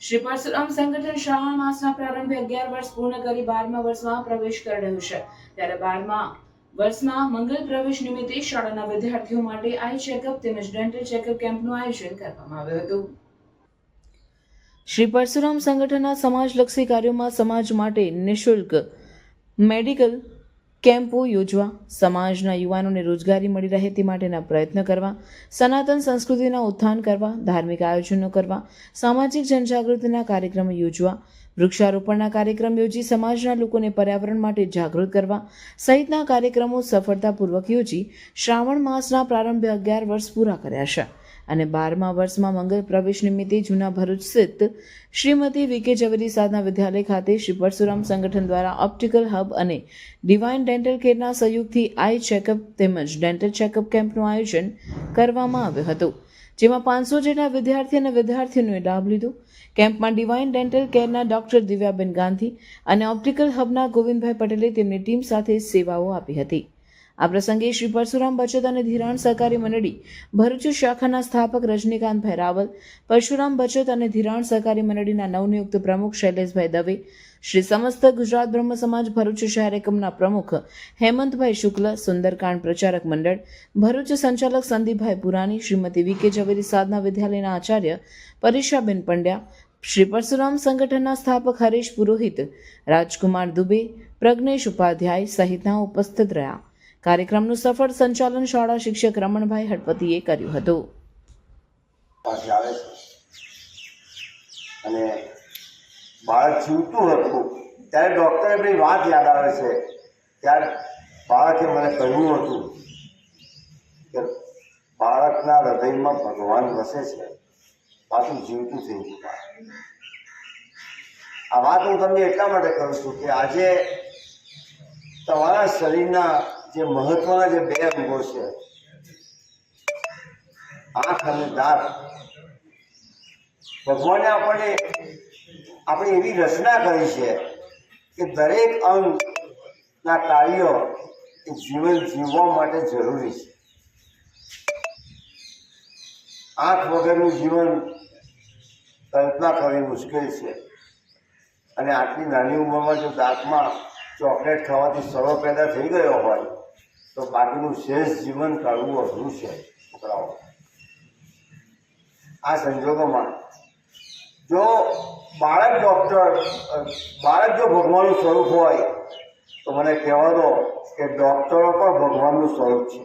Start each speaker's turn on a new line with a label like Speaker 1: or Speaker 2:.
Speaker 1: શ્રી પરશુરામ સંગઠન શ્રાવણ માસના પ્રારંભે અગિયાર વર્ષ પૂર્ણ કરી બારમા વર્ષમાં પ્રવેશ કરી રહ્યું છે. ત્યારે બારમા વર્ષમાં મંગલ પ્રવેશ નિમિત્તે શાળાના વિદ્યાર્થીઓ માટે આઈ ચેકઅપ તેમજ ડેન્ટલ ચેકઅપ કેમ્પનું આયોજન કરવામાં આવ્યું હતું. શ્રી પરશુરામ સંગઠનના સમાજલક્ષી કાર્યોમાં સમાજ માટે નિઃશુલ્ક મેડિકલ કેમ્પો યોજવા, સમાજના યુવાનોને રોજગારી મળી રહે તે માટેના પ્રયત્ન કરવા, સનાતન સંસ્કૃતિના ઉત્થાન કરવા, ધાર્મિક આયોજનો કરવા, સામાજિક જનજાગૃતિના કાર્યક્રમો યોજવા, વૃક્ષારોપણના કાર્યક્રમ યોજી, સમાજના લોકોને પર્યાવરણ માટે જાગૃત કરવા સહિતના કાર્યક્રમો સફળતાપૂર્વક યોજી, શ્રાવણ માસના પ્રારંભે અગિયાર વર્ષ પૂરા કર્યા છે. અને બારમા વર્ષમાં મંગલ પ્રવેશ નિમિત્તે જૂના ભરૂચ સ્થિત શ્રીમતી વીકે ઝવેરી સાધના વિદ્યાલય ખાતે શ્રી પરશુરામ સંગઠન દ્વારા ઓપ્ટિકલ હબ અને ડિવાઇન ડેન્ટલ કેરના સહયોગથી આઈ ચેકઅપ તેમજ ડેન્ટલ ચેકઅપ કેમ્પનું આયોજન કરવામાં આવ્યું હતું. જેમાં પાંચસો જેટલા વિદ્યાર્થી અને વિદ્યાર્થીઓએ લાભ લીધો. કેમ્પમાં ડિવાઇન ડેન્ટલ કેરના ડોક્ટર દિવ્યાબેન ગાંધી અને ઓપ્ટિકલ હબના ગોવિંદભાઈ પટેલે તેમની ટીમ સાથે સેવાઓ આપી હતી. આ પ્રસંગે શ્રી પરશુરામ બચત અને ધિરાણ સહકારી મંડળી, ભરૂચ શાખાના સ્થાપક રજનીકાંતભાઈ રાવલ પરશુરામ બચત અને ધિરાણ સહકારી મંડળીના નવનિયુક્ત પ્રમુખ શૈલેષભાઈ દવે, શ્રી સમસ્ત ગુજરાત બ્રહ્મ સમાજ ભરૂચ શહેર એકમના પ્રમુખ હેમંતભાઈ શુક્લ, સુંદરકાંડ પ્રચારક મંડળ, ભરૂચ સંચાલક સંદીપભાઈ પુરાણી, શ્રીમતી વી કે ઝવેરી સાધના વિદ્યાલયના આચાર્ય પરીક્ષાબેન પંડ્યા, શ્રી પરશુરામ સંગઠનના સ્થાપક હરીશ પુરોહિત, રાજકુમાર દુબે, પ્રજ્ઞેશ ઉપાધ્યાય સહિતના ઉપસ્થિત રહ્યા. કાર્યક્રમનું સફળ સંચાલન શાળા શિક્ષક રમણભાઈ હળપતિએ કર્યું હતું.
Speaker 2: અને બાળક જીવતું હતું, ત્યારે ડૉક્ટરે બધી વાત યાદ આવે છે. ત્યારે બાળકે મને કહ્યું હતું કે બાળકના હૃદયમાં ભગવાન વસે છે. પાછું જીવતું થઈ ગયું આ વાત હું તમને એટલા માટે કરું છું કે આજે તમારા શરીરના જે મહત્વના જે બે અંગો છે, આંખ અને દાંત, ભગવાને આપણને આપણે એવી રચના કરી છે કે દરેક અંગના કાર્યો એ જીવન જીવવા માટે જરૂરી છે. આંખ વગરનું જીવન કલ્પના કરવી મુશ્કેલ છે. અને આટલી નાની ઉંમરમાં જો દાંતમાં ચોકલેટ ખાવાથી સડો પેદા થઈ ગયો હોય, તો બાકીનું શેષ જીવન કાઢવું અઘરું છે, છોકરાઓ. આ સંજોગોમાં જો બાળક ડૉક્ટર બાળક જો ભગવાનનું સ્વરૂપ હોય, તો મને કહેવા દો કે ડૉક્ટરો પણ ભગવાનનું સ્વરૂપ છે.